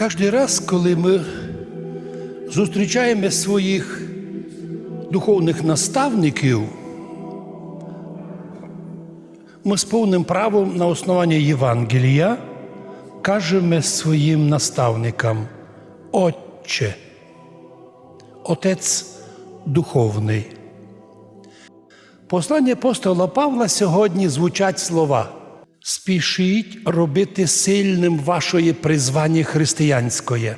Кожен раз, коли ми зустрічаємо своїх духовних наставників, ми з повним правом на основанні Євангелія кажемо своїм наставникам Отче, Отець Духовний. Послання апостола Павла сьогодні звучать слова. Спішіть робити сильним вашої призвання християнської.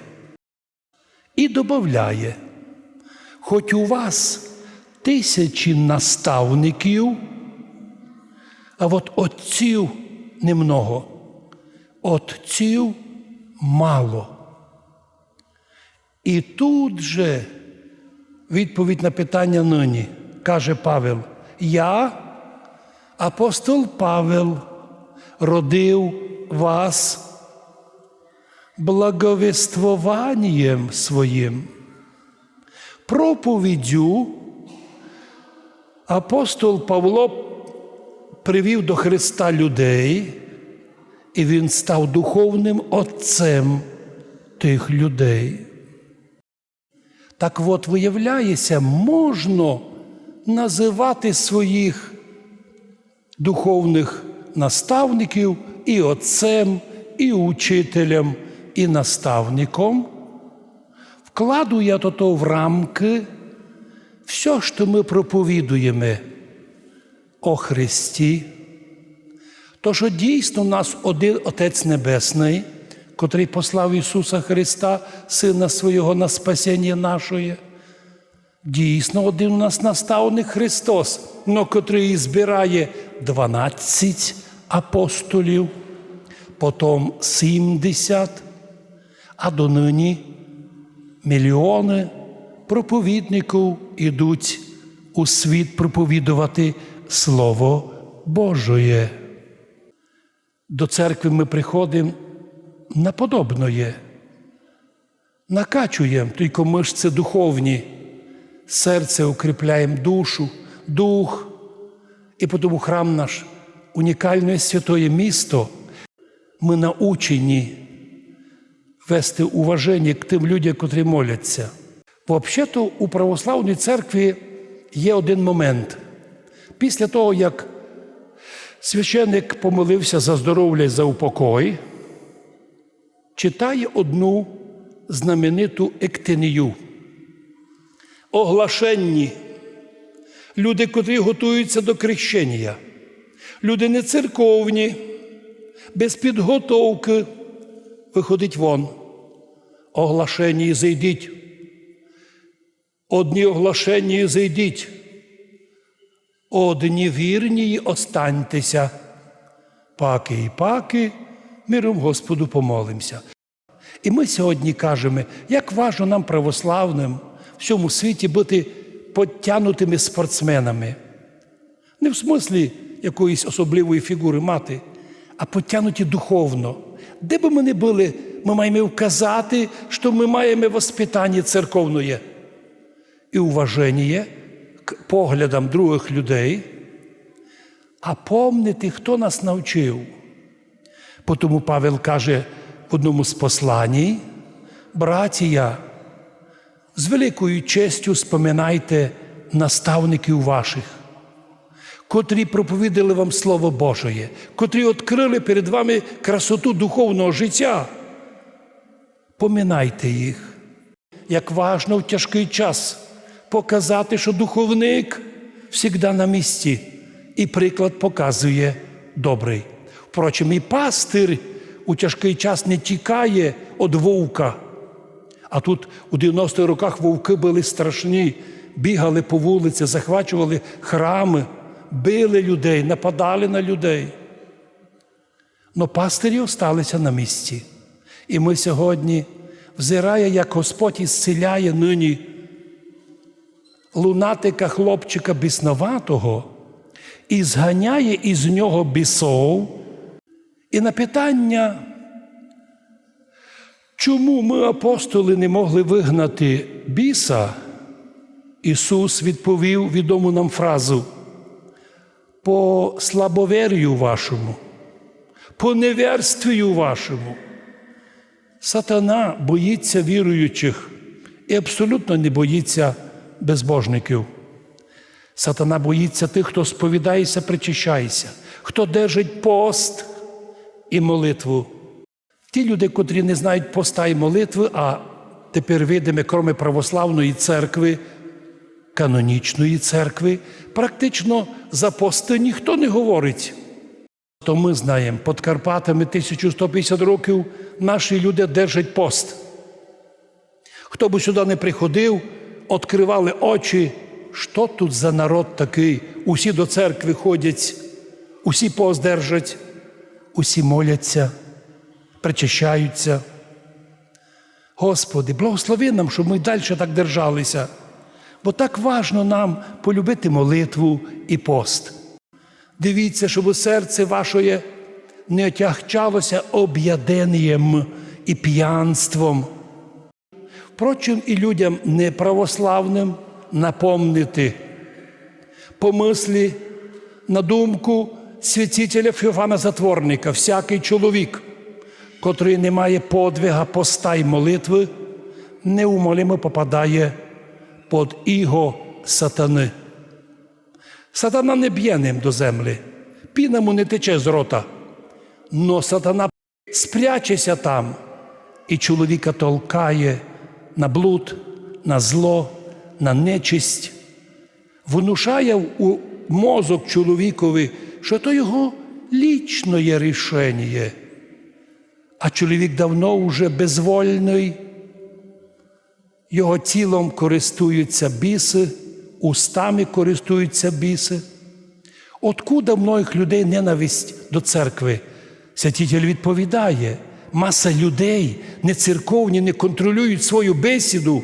І додає, хоч у вас тисячі наставників, а от отців немного, отців мало. І тут же відповідь на питання нині каже Павел: Я, апостол Павел, родив вас благовествуванням своїм, проповіддю апостол Павло привів до Христа людей, і він став духовним отцем тих людей. Так от, виявляється, можна називати своїх духовних наставників і отцем, і учителем, і наставником. Вкладу я то, в рамки все, що ми проповідуємо о Христі, то, що дійсно нас один Отець Небесний, котрий послав Ісуса Христа, Сина Свого на спасіння нашої. Дійсно, один у нас наставник Христос, но котрий збирає 12 апостолів, потім 70, а донині мільйони проповідників ідуть у світ проповідувати Слово Божоє. До церкви ми приходимо на подобноє, накачуємо тільки мишці духовні, серце укріпляємо душу, дух, і тому храм наш унікальне святое місто. Ми научені вести уваження к тим людям, котрі моляться. Взагалі-то у православній церкві є один момент. Після того, як священник помолився за здоров'я і за упокой, читає одну знамениту ектенію. Оглашенні. Люди, котрі готуються до крещення, люди не церковні, без підготовки виходить вон. Оглашені зайдіть. Одні оглашені зайдіть. Одні вірні останьтеся. Паки і паки, миром Господу помолимося. І ми сьогодні кажемо, як важно нам, православним, в цьому світі бути подтянутими спортсменами. Не в смислі якоїсь особливої фігури мати, а подтянуті духовно. Де би ми не були, ми маємо вказати, що ми маємо воспитання церковне і уваження к поглядам других людей, а помнити, хто нас навчив. Тому Павел каже в одному з посланій, братія, з великою честю споминайте наставників ваших, котрі проповідали вам Слово Божє, котрі відкрили перед вами красоту духовного життя. Поминайте їх, як важно в тяжкий час показати, що духовник завжди на місці і приклад показує добрий. Впрочем, і пастир у тяжкий час не тікає від вовка. А тут у 90-х роках вовки були страшні, бігали по вулиці, захвачували храми, били людей, нападали на людей. Но пастирі осталися на місці. І ми сьогодні, взирає, як Господь ісціляє нині лунатика хлопчика біснуватого і зганяє із нього бісов. І на питання, чому ми, апостоли, не могли вигнати біса, Ісус відповів відому нам фразу по слабоверію вашому, по неверствію вашому. Сатана боїться віруючих і абсолютно не боїться безбожників. Сатана боїться тих, хто сповідається, причащається, хто держить пост і молитву. Ті люди, котрі не знають поста і молитви, а тепер видимо, кроме православної церкви, канонічної церкви, практично за пости ніхто не говорить. То ми знаємо, під Карпатами 1150 років наші люди держать пост. Хто би сюди не приходив, відкривали очі, що тут за народ такий? Усі до церкви ходять, усі пост держать, усі моляться, причащаються. Господи, благослови нам, щоб ми далі так держалися, бо так важно нам полюбити молитву і пост. Дивіться, щоб серце ваше не отягчалося об'яденням і п'янством. Впрочем, і людям неправославним напомнити помислі на думку святителя Феофана Затворника, всякий чоловік, котрий не має подвига поста й молитви, неумолимо попадає під іго сатани. Сатана не б'є ним до землі, піна му не тече з рота. Но сатана спрячеся там, і чоловіка толкає на блуд, на зло, на нечисть, внушає у мозок чоловікові, що то його лічне рішення. А чоловік давно вже безвольний, його тілом користуються біси, устами користуються біси. Откуда многих людей ненависть до церкви? Святитель відповідає, маса людей, не церковні, не контролюють свою бесіду.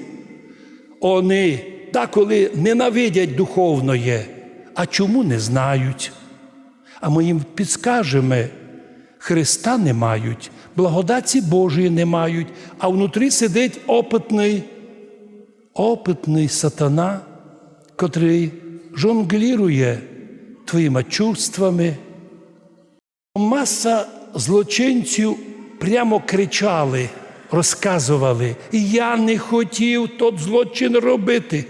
Вони деколи ненавидять духовноє, а чому не знають? А ми їм підскажемо, Христа не мають, благодаті Божої не мають, а внутрі сидить опитний, опитний сатана, котрий жонглірує твоїми чувствами. Маса злочинців прямо кричали, розказували, я не хотів тот злочин робити.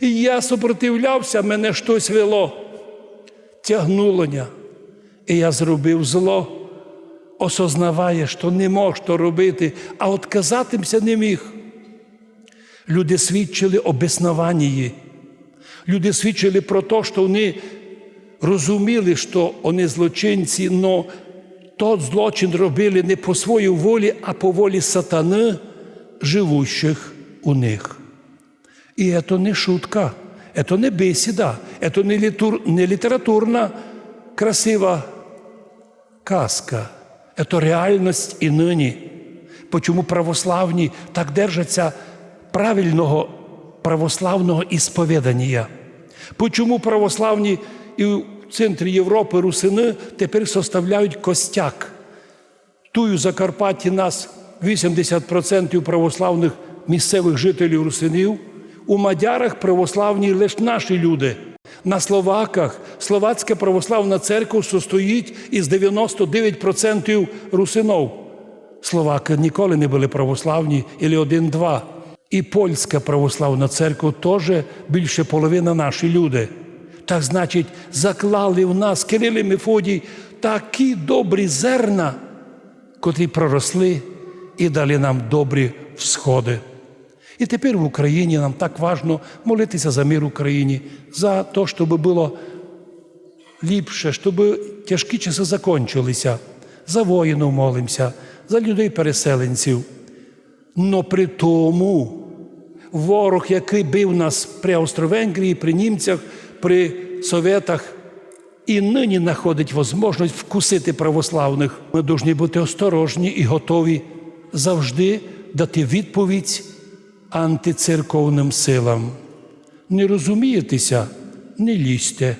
Я супротивлявся, мене щось вело, тягнулоня, і я зробив зло, осознаває, що не мог то робити, а отказатимся не міг. Люди свідчили об безснованні. Люди свідчили про те, що вони розуміли, що вони злочинці, але тот злочин робили не по своїй волі, а по волі сатани, живущих у них. І це не шутка, це не бесіда, це не літературна красива казка, це реальність і нині. Почому православні так держаться правильного православного ісповідання? Почому православні і в центрі Європи русини тепер составляють костяк? Тую Закарпатті нас 80% православних місцевих жителів русинів, у мадярах православні лише наші люди. На Словаках Словацька православна церква состоїть із 99% русинов. Словаки ніколи не були православні, і один-два. І польська православна церква теж більше половина наші люди. Так значить, заклали в нас Кирил і Мефодій такі добрі зерна, котрі проросли і дали нам добрі всходи. І тепер в Україні нам так важно молитися за мир Україні, за те, щоб було ліпше, щоб тяжкі часи закончилися. За воїнів молимося, за людей-переселенців. Но при тому ворог, який бив нас при Австро-Венгрії, при німцях, при Советах, і нині знаходить можливість вкусити православних. Ми повинні бути осторожні і готові завжди дати відповідь антицерковним силам. Не розумієтеся, не лізьте.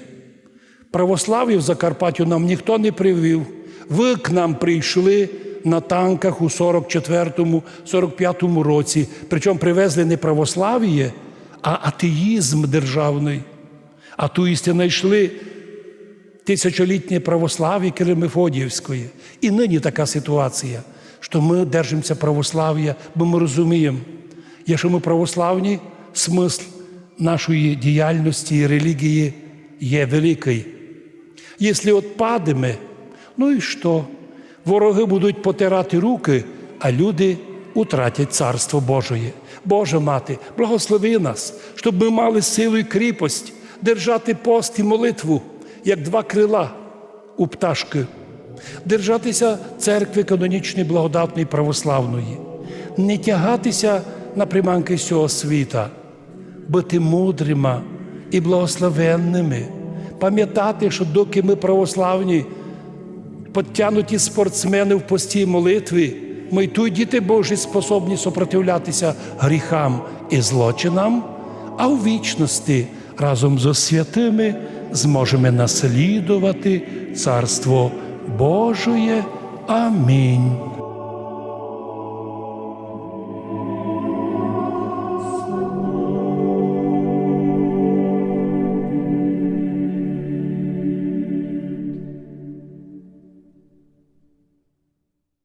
Православ'я в Закарпаттю нам ніхто не привів. Ви к нам прийшли на танках у 44-45 році, причому привезли не православ'я, а атеїзм державний. А ту істину знайшли тисячолітнє православ'я Киримефодіївської. І нині така ситуація. що ми держимося православ'я, бо ми розуміємо, якщо ми православні, смисл нашої діяльності і релігії є великий. Якщо відпадемо, ну і що? Вороги будуть потирати руки, а люди утратять Царство Божоє. Боже мати, благослови нас, щоб ми мали силу і кріпость держати пост і молитву, як два крила у пташки, держатися церкви канонічної, благодатної православної, не тягатися на приманки цього світа, бути мудрими і благословенними, пам'ятати, що доки ми православні, підтягнуті спортсмени в пості молитви, ми й діти Божі способні сопротивлятися гріхам і злочинам, а у вічності разом з святими зможемо наслідувати Царство Божоє. Амінь.